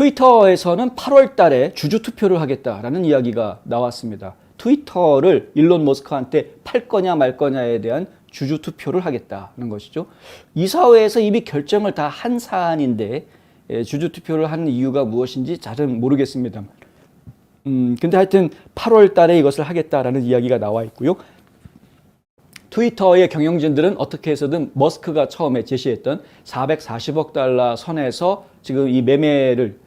트위터에서는 8월 달에 주주 투표를 하겠다라는 이야기가 나왔습니다. 트위터를 일론 머스크한테 팔 거냐 말 거냐에 대한 주주 투표를 하겠다는 것이죠. 이사회에서 이미 결정을 다 한 사안인데 예, 주주 투표를 하는 이유가 무엇인지 잘은 모르겠습니다. 음, 근데 하여튼 8월 달에 이것을 하겠다라는 이야기가 나와 있고요. 트위터의 경영진들은 어떻게 해서든 머스크가 처음에 제시했던 440억 달러 선에서 지금 이 매매를 어,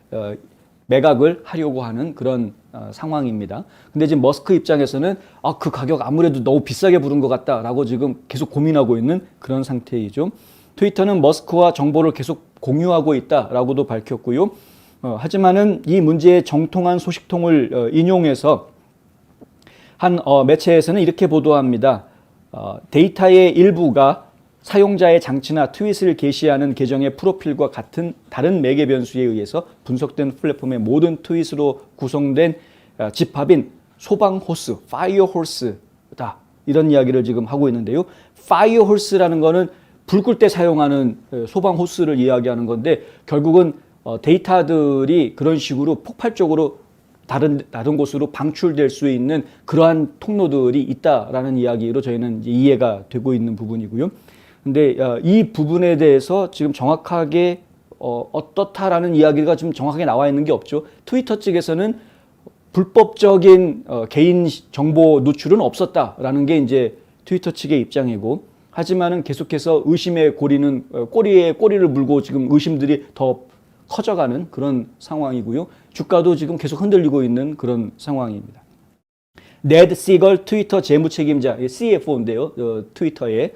매각을 하려고 하는 그런 어, 상황입니다. 근데 지금 머스크 입장에서는 아, 그 가격 아무래도 너무 비싸게 부른 것 같다라고 지금 계속 고민하고 있는 그런 상태이죠. 트위터는 머스크와 정보를 계속 공유하고 있다라고도 밝혔고요. 어, 하지만은 이 문제의 정통한 소식통을 어, 인용해서 한 어, 매체에서는 이렇게 보도합니다. 어, 데이터의 일부가 사용자의 장치나 트윗을 게시하는 계정의 프로필과 같은 다른 매개 변수에 의해서 분석된 플랫폼의 모든 트윗으로 구성된 어, 집합인 소방 호스, 파이어 홀스다. 이런 이야기를 지금 하고 있는데요. 파이어 홀스라는 거는 불 끌 때 사용하는 어, 소방 호스를 이야기하는 건데 결국은 어, 데이터들이 그런 식으로 폭발적으로 다른 다른 곳으로 방출될 수 있는 그러한 통로들이 있다라는 이야기로 저희는 이해가 되고 있는 부분이고요. 근데 어, 이 부분에 대해서 지금 정확하게 어, 어떻다라는 이야기가 지금 정확하게 나와 있는 게 없죠. 트위터 측에서는 불법적인 어, 개인 정보 누출은 없었다라는 게 이제 트위터 측의 입장이고 하지만은 계속해서 의심의 고리는 어, 꼬리에 꼬리를 물고 지금 의심들이 더 커져가는 그런 상황이고요. 주가도 지금 계속 흔들리고 있는 그런 상황입니다. 네드 시걸 트위터 재무 책임자 CFO인데요. 어, 트위터의 어,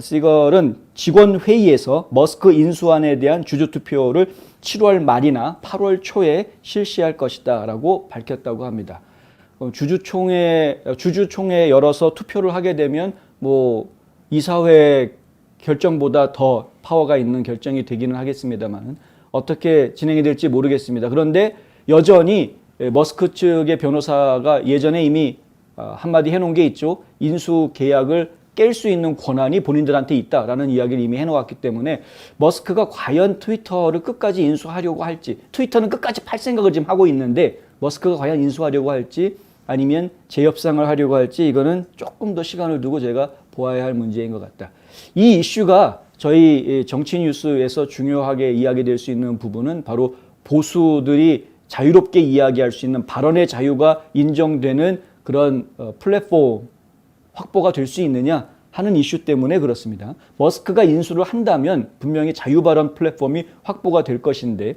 시걸은 직원 회의에서 머스크 인수안에 대한 주주 투표를 7월 말이나 8월 초에 실시할 것이다라고 밝혔다고 합니다. 어, 주주총회 어, 주주총회 열어서 투표를 하게 되면 뭐 이사회 결정보다 더 파워가 있는 결정이 되기는 하겠습니다만 어떻게 진행이 될지 모르겠습니다. 그런데 여전히 머스크 측의 변호사가 예전에 이미 어, 한마디 해놓은 게 있죠. 인수 계약을 깰 수 있는 권한이 본인들한테 있다라는 이야기를 이미 해놓았기 때문에 머스크가 과연 트위터를 끝까지 인수하려고 할지 트위터는 끝까지 팔 생각을 지금 하고 있는데 머스크가 과연 인수하려고 할지 아니면 재협상을 하려고 할지 이거는 조금 더 시간을 두고 제가 보아야 할 문제인 것 같다. 이 이슈가 저희 정치 뉴스에서 중요하게 이야기될 수 있는 부분은 바로 보수들이 자유롭게 이야기할 수 있는 발언의 자유가 인정되는 그런 어, 플랫폼 확보가 될 수 있느냐 하는 이슈 때문에 그렇습니다. 머스크가 인수를 한다면 분명히 자유 발언 플랫폼이 확보가 될 것인데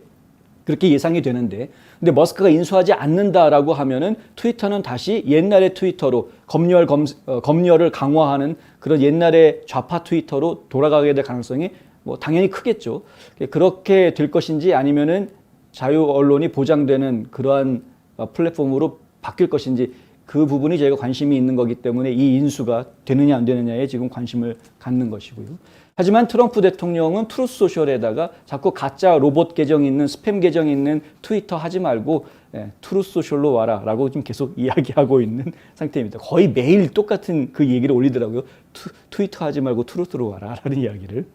그렇게 예상이 되는데 근데 머스크가 인수하지 않는다라고 하면은 트위터는 다시 옛날의 트위터로 검열 검, 어, 검열을 강화하는 그런 옛날의 좌파 트위터로 돌아가게 될 가능성이 뭐 당연히 크겠죠. 그렇게 될 것인지 아니면은 자유 언론이 보장되는 그러한 어, 플랫폼으로 바뀔 것인지 그 부분이 저희가 관심이 있는 거기 때문에 이 인수가 되느냐 안 되느냐에 지금 관심을 갖는 것이고요. 하지만 트럼프 대통령은 트루스 소셜에다가 자꾸 가짜 로봇 계정 있는 스팸 계정 있는 트위터 하지 말고 예, 트루스 소셜로 와라라고 지금 계속 이야기하고 있는 상태입니다. 거의 매일 똑같은 그 얘기를 올리더라고요. 트, 트위터 하지 말고 트루스로 와라라는 이야기를.